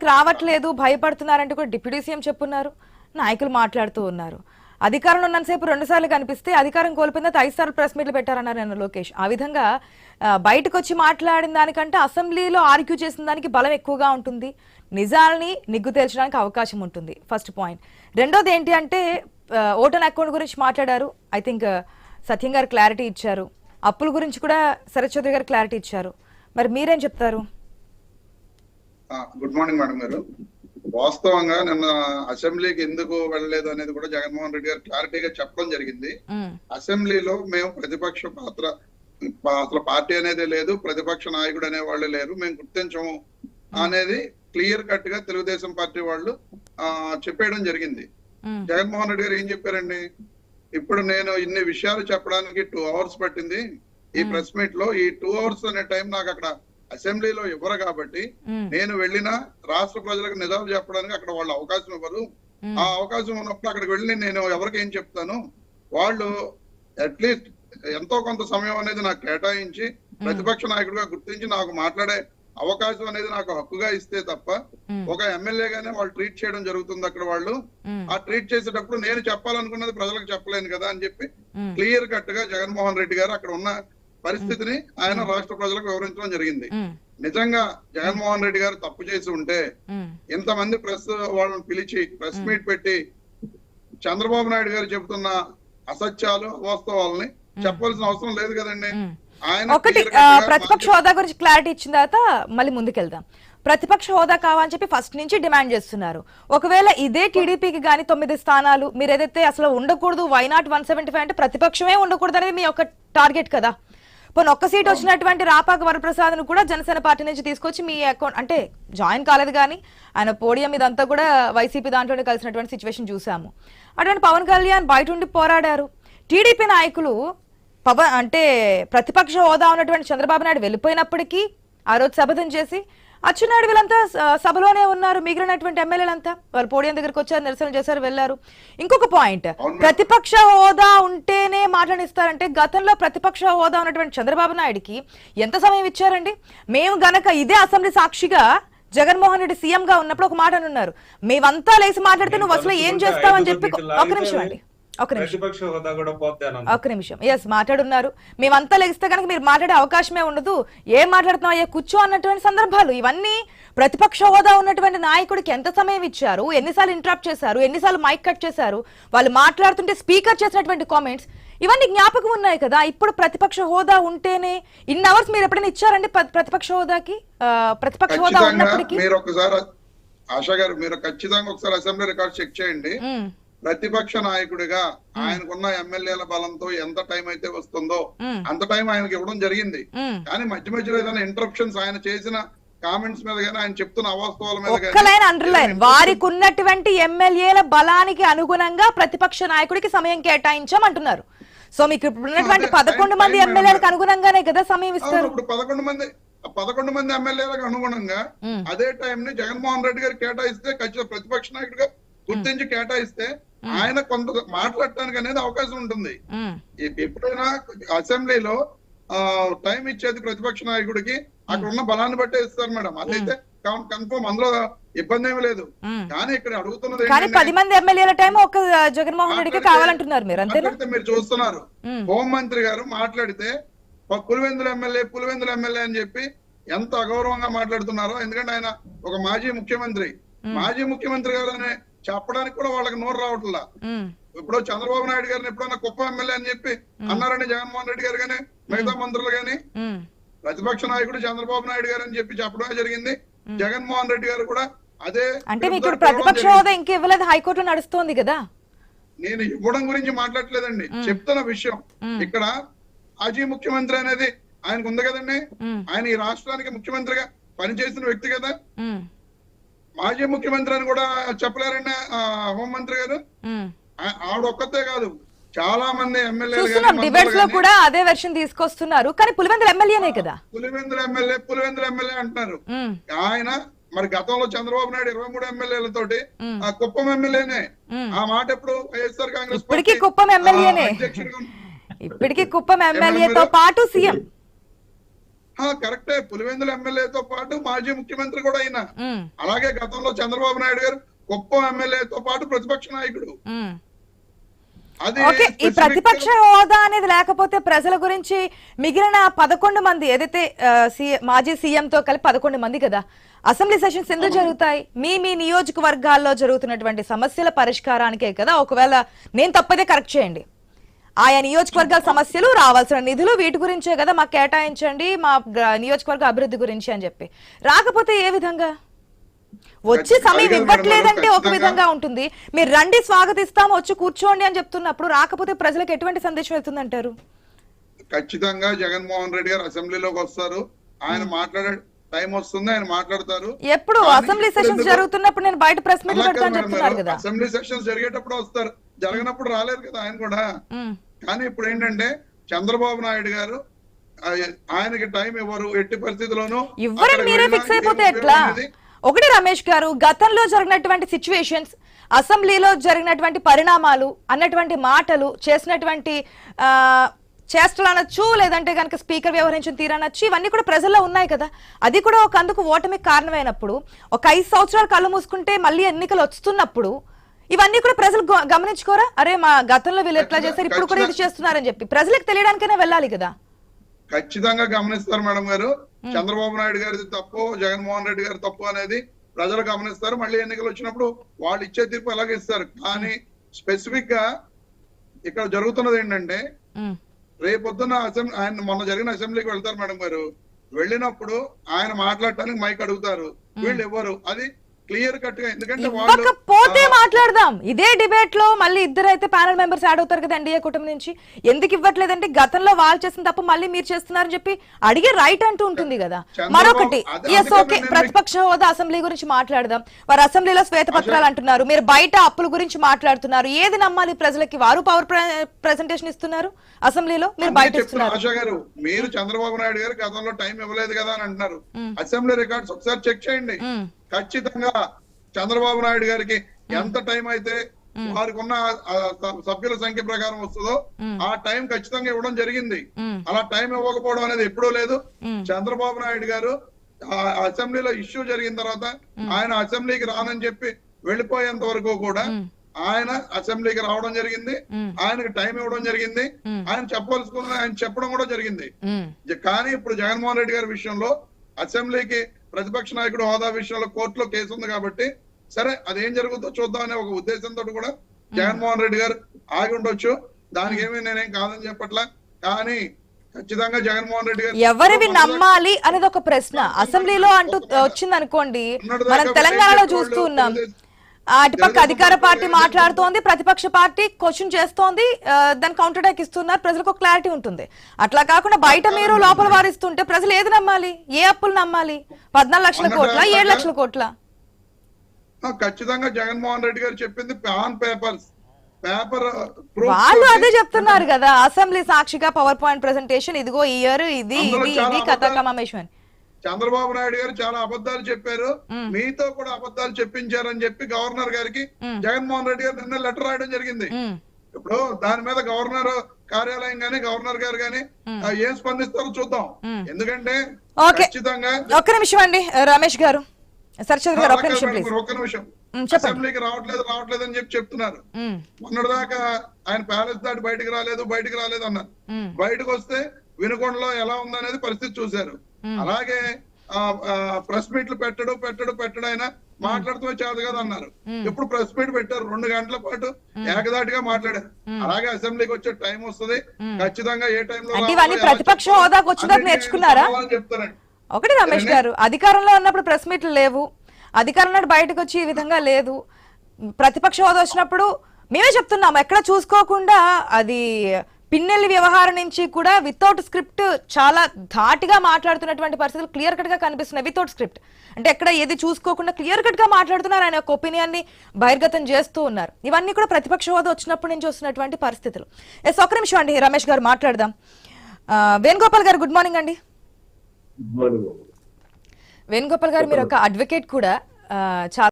అధికారంలోకి రావట్లేదు భయపడుతున్నారంటే కూడా డిప్యూటీ సీఎం చెప్పున్నారు నాయకులు మాట్లాడుతూ ఉన్నారు. అధికారంలో ఉన్నంతసేపు రెండుసార్లు కనిపిస్తే అధికారం కోల్పోయిన తర్వాత ఐదు సార్లు ప్రెస్ మీట్లు పెట్టారన్నారు నేను లోకేష్. ఆ విధంగా బయటకు వచ్చి మాట్లాడిన దానికంటే అసెంబ్లీలో ఆర్గ్యూ చేసిన దానికి బలం ఎక్కువగా ఉంటుంది. నిజాల్ని నిగ్గు తేల్చడానికి అవకాశం ఉంటుంది. ఫస్ట్ పాయింట్ రెండోది ఏంటి అంటే ఓటన్ అకౌంట్ గురించి మాట్లాడారు. ఐ థింక్ సత్యం గారు క్లారిటీ ఇచ్చారు. అప్పుల గురించి కూడా శరత్ చౌదరి గారు క్లారిటీ ఇచ్చారు. మరి మీరేం చెప్తారు? గుడ్ మార్నింగ్ మేడం గారు. వాస్తవంగా నిన్న అసెంబ్లీకి ఎందుకు వెళ్ళలేదు అనేది కూడా జగన్మోహన్ రెడ్డి గారు క్లారిటీగా చెప్పడం జరిగింది. అసెంబ్లీలో మేము ప్రతిపక్ష పాత్ర అసలు పార్టీ అనేది లేదు ప్రతిపక్ష నాయకుడు అనే వాళ్ళు లేరు మేము గుర్తించము అనేది క్లియర్ కట్గా తెలుగుదేశం పార్టీ వాళ్ళు ఆ చెప్పేయడం జరిగింది. జగన్మోహన్ రెడ్డి గారు ఏం చెప్పారండి? ఇప్పుడు నేను ఇన్ని విషయాలు చెప్పడానికి టూ అవర్స్ పట్టింది. ఈ ప్రెస్ మీట్లో ఈ టూ అవర్స్ అనే టైం నాకు అక్కడ అసెంబ్లీలో ఇవ్వరు కాబట్టి నేను వెళ్ళినా రాష్ట్ర ప్రజలకు నిజాలు చెప్పడానికి అక్కడ వాళ్ళు అవకాశం ఇవ్వరు. ఆ అవకాశం ఉన్నప్పుడు అక్కడికి వెళ్ళి నేను ఎవరికి ఏం చెప్తాను? వాళ్ళు అట్లీస్ట్ ఎంతో కొంత సమయం అనేది నాకు కేటాయించి ప్రతిపక్ష నాయకుడిగా గుర్తించి నాకు మాట్లాడే అవకాశం అనేది నాకు హక్కుగా ఇస్తే తప్ప ఒక ఎమ్మెల్యేగానే వాళ్ళు ట్రీట్ చేయడం జరుగుతుంది అక్కడ వాళ్ళు. ఆ ట్రీట్ చేసేటప్పుడు నేను చెప్పాలనుకున్నది ప్రజలకు చెప్పలేను కదా అని చెప్పి క్లియర్ కట్గా జగన్మోహన్ రెడ్డి గారు అక్కడ ఉన్న పరిస్థితిని ఆయన రాష్ట్ర ప్రజలకు వివరించడం జరిగింది. నిజంగా జగన్మోహన్ రెడ్డి గారు తప్పు చేసి ఉంటే ఇంతమంది ప్రెస్ వాళ్ళని పిలిచి ప్రెస్ మీట్ పెట్టి చంద్రబాబు నాయుడు గారు చెబుతున్న అసత్యాలు వాస్తవాలని చెప్పాల్సిన అవసరం లేదు కదండి. ఒకటి ప్రతిపక్ష హోదా గురించి క్లారిటీ ఇచ్చిన తర్వాత మళ్ళీ ముందుకెళ్దాం. ప్రతిపక్ష హోదా కావాలని చెప్పి ఫస్ట్ నుంచి డిమాండ్ చేస్తున్నారు. ఒకవేళ ఇదే టీడీపీకి గానీ తొమ్మిది స్థానాలు మీరు ఏదైతే అసలు ఉండకూడదు why not one seventy five అంటే ప్రతిపక్షమే ఉండకూడదు అనేది మీ యొక్క టార్గెట్ కదా? పోనీ ఒక్క సీట్ వచ్చినటువంటి రాపాక వరప్రసాద్ను కూడా జనసేన పార్టీ నుంచి తీసుకొచ్చి మీ అకౌంట్ అంటే జాయిన్ కాలేదు కానీ ఆయన పోడియం ఇదంతా కూడా వైసీపీ దాంట్లోనే కలిసినటువంటి సిచ్యువేషన్ చూసాము. అటువంటి పవన్ కళ్యాణ్ బయట ఉండి పోరాడారు. టీడీపీ నాయకులు పవన్ అంటే ప్రతిపక్ష హోదా ఉన్నటువంటి చంద్రబాబు నాయుడు వెళ్ళిపోయినప్పటికీ ఆ రోజు శపథం చేసి అచ్చెన్నాయుడు వీళ్ళంతా సభలోనే ఉన్నారు మిగిలినటువంటి ఎమ్మెల్యేలంతా. వాళ్ళు పోడియం దగ్గరికి వచ్చారు నిరసన చేశారు వెళ్ళారు. ఇంకొక పాయింట్. ప్రతిపక్ష హోదా ఉంటేనే మాట్లాడిస్తారంటే గతంలో ప్రతిపక్ష హోదా ఉన్నటువంటి చంద్రబాబు నాయుడుకి ఎంత సమయం ఇచ్చారండి? మేము గనక ఇదే అసెంబ్లీ సాక్షిగా జగన్మోహన్ రెడ్డి సీఎం గా ఉన్నప్పుడు ఒక మాట అని ఉన్నారు మేమంతా లేచి మాట్లాడితే నువ్వు అసలు ఏం చేస్తావని చెప్పి ఒక నిమిషం అండి. ఒక నిమిషం. ఒక్క నిమిషం. ఎస్ మాట్లాడున్నారు. మేమంతా లెగిస్తే కనుక మీరు మాట్లాడే అవకాశమే ఉండదు. ఏం మాట్లాడుతున్నావు అయ్యా? కూర్చో అన్నటువంటి సందర్భాలు. ఇవన్నీ ప్రతిపక్ష హోదా ఉన్నటువంటి నాయకుడికి ఎంత సమయం ఇచ్చారు? ఎన్నిసార్లు ఇంటరాప్ట్ చేశారు? ఎన్నిసార్లు మైక్ కట్ చేశారు? వాళ్ళు మాట్లాడుతుంటే స్పీకర్ చేసినటువంటి కామెంట్స్ ఇవన్నీ జ్ఞాపకం ఉన్నాయి కదా? ఇప్పుడు ప్రతిపక్ష హోదా ఉంటేనే ఇన్ని అవర్స్ మీరు ఎప్పుడైనా ఇచ్చారండి ప్ర- ప్రతిపక్ష హోదాకి? ప్రతిపక్ష హోదా ఉన్నప్పటికీ? మీరు ఒకసారి ఆశా గారు మీరు ఖచ్చితంగా ఒకసారి అసెంబ్లీ రికార్డ్ చెక్ చేయండి. ప్రతిపక్ష నాయకుడిగా ఆయనకున్న ఎమ్మెల్యేల బలంతో ఎంత టైం అయితే వస్తుందో అంత టైం ఆయనకి ఇవ్వడం జరిగింది. కానీ మధ్య మధ్యలో ఏదైనా ఇంటరప్షన్స్ ఆయన చేసిన కామెంట్స్ మీద కానీ ఆయన చెప్తున్న అవాస్తవాల మీద అండర్లైన్ వారికి ఉన్నటువంటి ఎమ్మెల్యేల బలానికి అనుగుణంగా ప్రతిపక్ష నాయకుడికి సమయం కేటాయించామంటున్నారు. సో మీకు ఇప్పుడు ఉన్నటువంటి అదే, పదకొండు మంది ఎమ్మెల్యేలకు. అనుగుణంగానే కదా సమయం ఇస్తారు? ఇప్పుడు పదకొండు మంది పదకొండు మంది ఎమ్మెల్యేలకు అనుగుణంగా అదే టైం ని జగన్మోహన్ రెడ్డి గారు కేటాయిస్తే ఖచ్చితంగా ప్రతిపక్ష నాయకుడిగా గుర్తించి కేటాయిస్తే ఆయన కొంత మాట్లాడటానికి అనేది అవకాశం ఉంటుంది. ఎప్పుడైనా అసెంబ్లీలో ఆ, టైం ఇచ్చేది ప్రతిపక్ష నాయకుడికి అక్కడ ఉన్న బలాన్ని బట్టే ఇస్తారు మేడం. అదైతే కన్ఫర్మ్. అందులో ఇబ్బంది ఏమీ లేదు. కానీ ఇక్కడ అడుగుతున్నది కానీ పది మంది ఎమ్మెల్యేల టైం ఒక జగన్మోహన్ రెడ్డికి కావాలంటున్నారు మీరు అంతేనా? మాట్లాడితే మీరు చూస్తున్నారు. హోంమంత్రి గారు మాట్లాడితే పులివెందుల ఎమ్మెల్యే పులివెందుల ఎమ్మెల్యే అని చెప్పి ఎంత అగౌరవంగా మాట్లాడుతున్నారో ఎందుకంటే ఆయన ఒక మాజీ ముఖ్యమంత్రి. మాజీ ముఖ్యమంత్రి గారు అనే చెప్పడానికి కూడా వాళ్ళకి నోరు రావట్లా. ఇప్పుడు చంద్రబాబు నాయుడు గారిని ఎప్పుడన్నా కుప్ప ఎమ్మెల్యే అని చెప్పి అన్నారని జగన్మోహన్ రెడ్డి గారు కానీ మిగతా మంత్రులు కానీ ప్రతిపక్ష నాయకుడు చంద్రబాబు నాయుడు గారు అని చెప్పి చెప్పడమే జరిగింది. జగన్మోహన్ రెడ్డి గారు కూడా అదే అంటే మీకు ప్రతిపక్ష హోదా ఇంక ఇవ్వలేదు హైకోర్టులో నడుస్తోంది కదా. నేను ఇవ్వడం గురించి మాట్లాడలేదండి చెప్తున్న విషయం. ఇక్కడ మాజీ ముఖ్యమంత్రి అనేది ఆయనకు ఉంది కదండి. ఆయన ఈ రాష్ట్రానికి ముఖ్యమంత్రిగా పనిచేసిన వ్యక్తి కదా. మాజీ ముఖ్యమంత్రి అని కూడా చెప్పలేరండి హోంమంత్రి గారు. ఆవిడ ఒక్కతే కాదు చాలా మంది ఎమ్మెల్యేలు డిబేట్స్లో కూడా అదే వెర్షన్ తీసుకొస్తున్నారు కానీ పులివెందుల ఎమ్మెల్యేనే కదా. పులివెందుల ఎమ్మెల్యే పులివెందుల ఎమ్మెల్యే అంటున్నారు. ఆయన మరి గతంలో చంద్రబాబు నాయుడు ఇరవై మూడు ఎమ్మెల్యేలతోటి మ్మ్. ఆ కుప్పం ఎమ్మెల్యేనే. మ్మ్. ఆ మాట ఎప్పుడు వైఎస్ఆర్ కాంగ్రెస్ ఇప్పటికీ కుప్పం ఎమ్మెల్యేనే. ఇప్పటికీ కుప్పం ఎమ్మెల్యేతో పాటు సీఎం. కరెక్టే. పులివెందుల ఎమ్మెల్యేతో పాటు మాజీ ముఖ్యమంత్రి కూడా అయినా అలాగే గతంలో చంద్రబాబు నాయుడు గారు గొప్ప ఎమ్మెల్యేతో పాటు ప్రతిపక్ష నాయకుడు. ఓకే ఈ ప్రతిపక్ష హోదా అనేది లేకపోతే ప్రజల గురించి మిగిలిన పదకొండు మంది ఏదైతే మాజీ సీఎం తో కలిపి పదకొండు మంది కదా అసెంబ్లీ సెషన్స్ ఎందుకు జరుగుతాయి? మీ మీ నియోజకవర్గాల్లో జరుగుతున్నటువంటి సమస్యల పరిష్కారానికే కదా ఒకవేళ నేను తప్పదే కరెక్ట్ చేయండి. ఆయా నియోజకవర్గాల సమస్యలు రావాల్సిన నిధులు వీటి గురించే కదా మాకు కేటాయించండి మా నియోజకవర్గ అభివృద్ధి గురించి అని చెప్పి. రాకపోతే ఏ విధంగా? వచ్చి సమయం ఇవ్వట్లేదంటే ఒక. విధంగా ఉంటుంది. మీరు రండి స్వాగతిస్తాం వచ్చి కూర్చోండి అని చెప్తున్నప్పుడు రాకపోతే ప్రజలకు ఎటువంటి సందేశం వెళ్తుందంటారు? ఖచ్చితంగా జగన్మోహన్ రెడ్డి గారు అసెంబ్లీలోకి వస్తారు. ఆయన మాట్లాడే టైం వస్తుంది ఆయన మాట్లాడతారు. ఎప్పుడు అసెంబ్లీ సెషన్స్ ఎందుకు- జరుగుతున్నప్పుడు నేను బయట ప్రెస్ మీట్ పెడతాను చెప్తున్నారు. కదా. అసెంబ్లీ సెషన్స్ జరిగేటప్పుడు వస్తారు. జరగనప్పుడు రాలేరు కదా ఆయన కూడా. కానీ ఇప్పుడు ఏంటంటే చంద్రబాబు నాయుడు గారు ఆయ- ఆయనకి టైం ఇవ్వరు ఎట్టి పరిస్థితుల్లోనూ ఇవ్వరని మీరే ఫిక్స్ అయిపోతే ఎట్లా? ఒకటి రమేష్ గారు గతంలో జరిగినటువంటి సిచ్యువేషన్స్ అసెంబ్లీలో జరిగినటువంటి పరిణామాలు అన్నటువంటి మాటలు చేసినటువంటి ఆ, చేష్టలు అనొచ్చు లేదంటే కనుక స్పీకర్ వ్యవహరించిన తీరనొచ్చు ఇవన్నీ కూడా ప్రజల్లో ఉన్నాయి కదా. అది కూడా ఒక అందుకు ఓటమికి కారణమైనప్పుడు ఒక ఐదు సంవత్సరాలు కళ్ళు మూసుకుంటే మళ్ళీ ఎన్నికలు వస్తున్నప్పుడు ఇవన్నీ కూడా ప్రజలు గమనించుకోరా? అరే మా గతంలో వీళ్ళు ఎట్లా చేశారు ఇప్పుడు కూడా ఇది చేస్తున్నారని చెప్పి. ప్రజలకు తెలియడానికైనా వెళ్ళాలి కదా? ఖచ్చితంగా గమనిస్తారు మేడం గారు. చంద్రబాబు నాయుడు గారిది తప్పు జగన్మోహన్ రెడ్డి గారి తప్పు అనేది ప్రజలు గమనిస్తారు. మళ్ళీ ఎన్నికలు వచ్చినప్పుడు వాళ్ళు ఇచ్చే తీర్పు ఎలాగ ఇస్తారు? కానీ స్పెసిఫిక్గా ఇక్కడ జరుగుతున్నది ఏంటంటే రేపొద్దున అసెంబ్లీ ఆయన మొన్న జరిగిన అసెంబ్లీకి వెళ్తారు మేడం గారు. వెళ్ళినప్పుడు ఆయన మాట్లాడటానికి మైక్ అడుగుతారు. వీళ్ళు ఇవ్వరు అది క్లియర్ కట్గా ఎందుకంటే వాళ్ళు ఇవ్వకపోతే మాట్లాడదాం. ఇదే డిబేట్లో మళ్ళీ ఇద్దరైతే ప్యానల్ మెంబర్స్ యాడ్ అవుతారు కదా ఎన్డీఏ కుటుంబం నుంచి. ఎందుకు ఇవ్వట్లేదంటే గతంలో వాళ్ళు చేసిన తప్పు మళ్ళీ మీరు చేస్తున్నారని చెప్పి అడిగే రైట్ అంటూ ఉంటుంది కదా. మరొకటి ఎస్ ఓకే ప్రతిపక్ష హోదా అసెంబ్లీ గురించి మాట్లాడదాం. వారు అసెంబ్లీలో శ్వేతపత్రాలు అంటున్నారు. మీరు బయట అప్పుల గురించి మాట్లాడుతున్నారు. ఏది నమ్మాలి ప్రజలకి? వారు పవర్ ప్రెజెంటేషన్ ఇస్తున్నారు అసెంబ్లీలో? మీరు బయట ఇస్తున్నారు. మీరు చంద్రబాబు నాయుడు గారు గతంలో టైం ఇవ్వలేదు కదా అని అంటున్నారు. అసెంబ్లీ రికార్డ్స్ ఒకసారి చెక్ చేయండి. ఖచ్చితంగా చంద్రబాబు నాయుడు గారికి ఎంత టైం అయితే వారికి ఉన్న సభ్యుల సంఖ్య ప్రకారం వస్తుందో ఆ టైం ఖచ్చితంగా ఇవ్వడం జరిగింది. అలా టైం ఇవ్వకపోవడం అనేది ఎప్పుడూ లేదు. చంద్రబాబు నాయుడు గారు అసెంబ్లీలో ఇష్యూ జరిగిన తర్వాత ఆయన అసెంబ్లీకి రానని చెప్పి వెళ్ళిపోయేంత వరకు కూడా ఆయన అసెంబ్లీకి రావడం జరిగింది. ఆయనకి టైం ఇవ్వడం జరిగింది. ఆయన చెప్పవలసుకున్న ఆయన చెప్పడం కూడా జరిగింది. కానీ ఇప్పుడు జగన్మోహన్ రెడ్డి గారి విషయంలో అసెంబ్లీకి ప్రతిపక్ష నాయకుడు హోదా విషయంలో కోర్టులో కేసు ఉంది కాబట్టి సరే అదేం జరుగుతుందో చూద్దాం అనే ఒక ఉద్దేశంతో కూడా జగన్మోహన్ రెడ్డి గారు ఆగి ఉండొచ్చు. దానికి ఏమీ నేనేం కాదని చెప్పట్లా. కానీ ఖచ్చితంగా జగన్మోహన్ రెడ్డి గారు ఎవరివి నమ్మాలి అనేది ఒక ప్రశ్న. అసెంబ్లీలో అంటూ వచ్చింది అనుకోండి మనం తెలంగాణలో చూస్తూ ఉన్నాం. అటుపక్క అధికార పార్టీ మాట్లాడుతోంది ప్రతిపక్ష పార్టీ క్వశ్చన్ చేస్తోంది దాని కౌంటర్ అటాక్ ఇస్తున్నారు ప్రజలకు క్లారిటీ ఉంటుంది. అట్లా కాకుండా బయట మీరు లోపల వారిస్తుంటే ప్రజలు ఏది నమ్మాలి? ఏ అప్పులు నమ్మాలి? పద్నాలుగు లక్షల కోట్ల ఏడు లక్షల కోట్ల? ఖచ్చితంగా జగన్మోహన్ రెడ్డి గారు చెప్పింది ఆన్ పేపర్స్. పేపర్ వాళ్ళు అదే చెప్తున్నారు కదా అసెంబ్లీ సాక్షిగా పవర్ పాయింట్ ప్రెసెంటేషన్ ఇదిగో ఇయర్ ఇది ఇది ఇది కథ అబద్ధాలు- కమేశ్వర్ చంద్రబాబు నాయుడు గారు చాలా అబద్ధాలు చెప్పారు. మీతో కూడా అబద్ధాలు చెప్పించారని చెప్పి గవర్నర్ గారికి జగన్మోహన్ రెడ్డి గారు నిన్న లెటర్ రాయడం జరిగింది. ఇప్పుడు దాని మీద గవర్నర్ కార్యాలయం గాని గవర్నర్ గారు గాని ఏం స్పందిస్తారో చూద్దాం. ఎందుకంటే. ఖచ్చితంగా ఒక్క నిమిషం అండి రమేష్ గారు. ఒక్క నిమిషం. అసెంబ్లీకి రావట్లేదు రావట్లేదు అని చెప్పి చెప్తున్నారు. మొన్నటిదాకా ఆయన ప్యాలెస్ దాటి బయటకు రాలేదు బయటకు రాలేదు అన్నారు. బయటకు వస్తే వినుకొండలో ఎలా ఉందనేది పరిస్థితి చూశారు. అలాగే ప్రెస్ మీట్లు పెట్టడు పెట్టడు పెట్టడు ఆయన మాట్లాడుతూ చేదు కదా అన్నారు. ఇప్పుడు ప్రెస్ మీట్ పెట్టారు? రెండు గంటల పాటు ఏకదాటిగా మాట్లాడారు. అలాగే అసెంబ్లీకి వచ్చే టైం వస్తుంది. ఖచ్చితంగా ఏ టైంలో ప్రతిపక్ష హోదాకు నేర్చుకున్నారా? చెప్తారండి ఒకటి రమేష్ గారు అధికారంలో ఉన్నప్పుడు ప్రెస్ మీట్లు లేవు. అధికారం నాడు బయటకు వచ్చి ఈ విధంగా లేదు. ప్రతిపక్ష హోదా వచ్చినప్పుడు మేమే చెప్తున్నాం ఎక్కడ చూసుకోకుండా అది పిన్నెల్లి వ్యవహారం నుంచి కూడా వితౌట్ స్క్రిప్ట్ చాలా ధాటిగా మాట్లాడుతున్నటువంటి పరిస్థితులు క్లియర్ కట్గా కనిపిస్తున్నాయి. వితౌట్ స్క్రిప్ట్ అంటే ఎక్కడ ఏది చూసుకోకుండా క్లియర్ కట్గా మాట్లాడుతున్నారు ఆయన యొక్క ఒపీనియన్ని బహిర్గతం చేస్తూ ఉన్నారు. ఇవన్నీ కూడా ప్రతిపక్ష హోదా వచ్చినప్పటి నుంచి వస్తున్నటువంటి పరిస్థితులు. ఎస్ ఒక నిమిషం అండి రమేష్ గారు మాట్లాడదాం. వేణుగోపాల్ గారు గుడ్ మార్నింగ్ అండి. వేణుగోపాల్ గారు మీరు ఒక అడ్వకేట్ కూడా చాలా